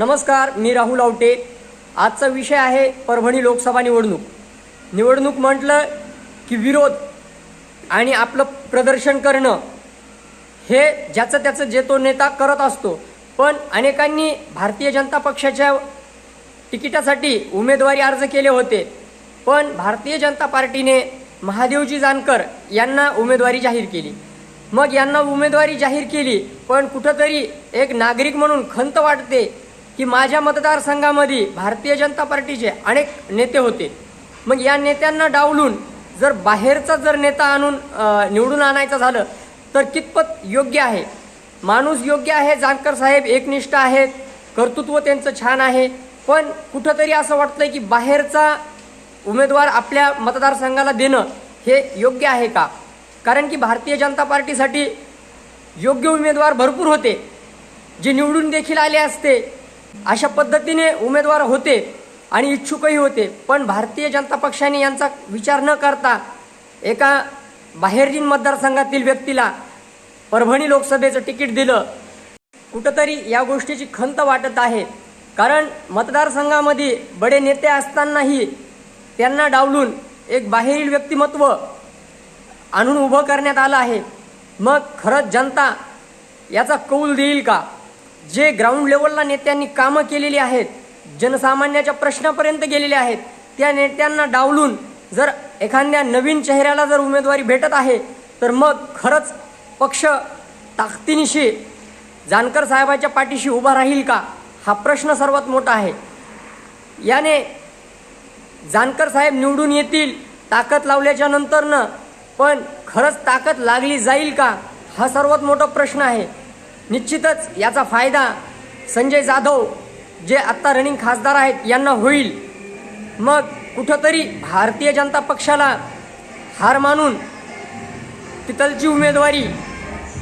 नमस्कार मी राहुल आवटे. आजचा विषय आहे परभणी लोकसभा निवडणूक. निवडणूक म्हटलं की विरोध आणि आपलं प्रदर्शन करणं हे ज्याचं त्याचं जे तो नेता करत असतो. पण अनेकांनी भारतीय जनता पक्षाच्या तिकिटासाठी उमेदवारी अर्ज केले होते. पण भारतीय जनता पार्टीने महादेवजी जानकर यांना उमेदवारी जाहीर केली. मग यांना उमेदवारी जाहीर केली पण कुठंतरी एक नागरिक म्हणून खंत वाटते की माझ्या मतदारसंघामध्ये भारतीय जनता पार्टीचे अनेक नेते होते. मग या नेत्यांना डावलून जर बाहेरचा जर नेता आणून निवडून आणायचं झालं तर कितपत योग्य आहे? माणूस योग्य आहे जानकर साहेब एकनिष्ठ आहेत कर्तृत्व त्यांचं छान आहे पण कुठंतरी असं वाटतंय की बाहेरचा उमेदवार आपल्या मतदारसंघाला देणं हे योग्य आहे का? कारण की भारतीय जनता पार्टीसाठी योग्य उमेदवार भरपूर होते. जे निवडून देखील आले असते अशा पद्धतीने उमेदवार होते आणि इच्छुकही होते. पण भारतीय जनता पक्षाने यांचा विचार न करता एका बाहेरजीन मतदारसंघातील व्यक्तीला परभणी लोकसभेचं तिकीट दिलं. कुठंतरी या गोष्टीची खंत वाटत आहे. कारण मतदारसंघामध्ये बडे नेते असतानाही त्यांना डावलून एक बाहेरील व्यक्तिमत्व आणून उभं करण्यात आलं आहे. मग खरंच जनता याचा कौल देईल का? जे ग्राउंड लेवलला नेत्यांनी कामं केलेली आहेत जनसामान्याच्या प्रश्नापर्यंत गेलेले आहेत त्या नेत्यांना डावलून जर एखाद्या नवीन चेहऱ्याला जर उमेदवारी भेटत आहे तर मग खरंच पक्ष ताकदीनिशी जानकर साहेबाच्या पाठीशी उभा राहील का? हा प्रश्न सर्वात मोठा आहे. याने जानकर साहेब निवडून येतील ताकद लावल्याच्या नंतरनं पण खरंच ताकद लागली जाईल का? हा सर्वात मोठा प्रश्न आहे. निश्चितच याचा फायदा संजय जाधव जे आत्ता रनिंग खासदार आहेत यांना होईल. मग कुठंतरी भारतीय जनता पक्षाला हार मानून तिथलची उमेदवारी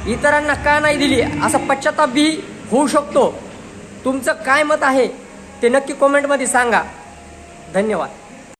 इतरांना का नाही दिली असा पश्चातापही होऊ शकतो. तुमचं काय मत आहे ते नक्की कॉमेंटमध्ये सांगा. धन्यवाद.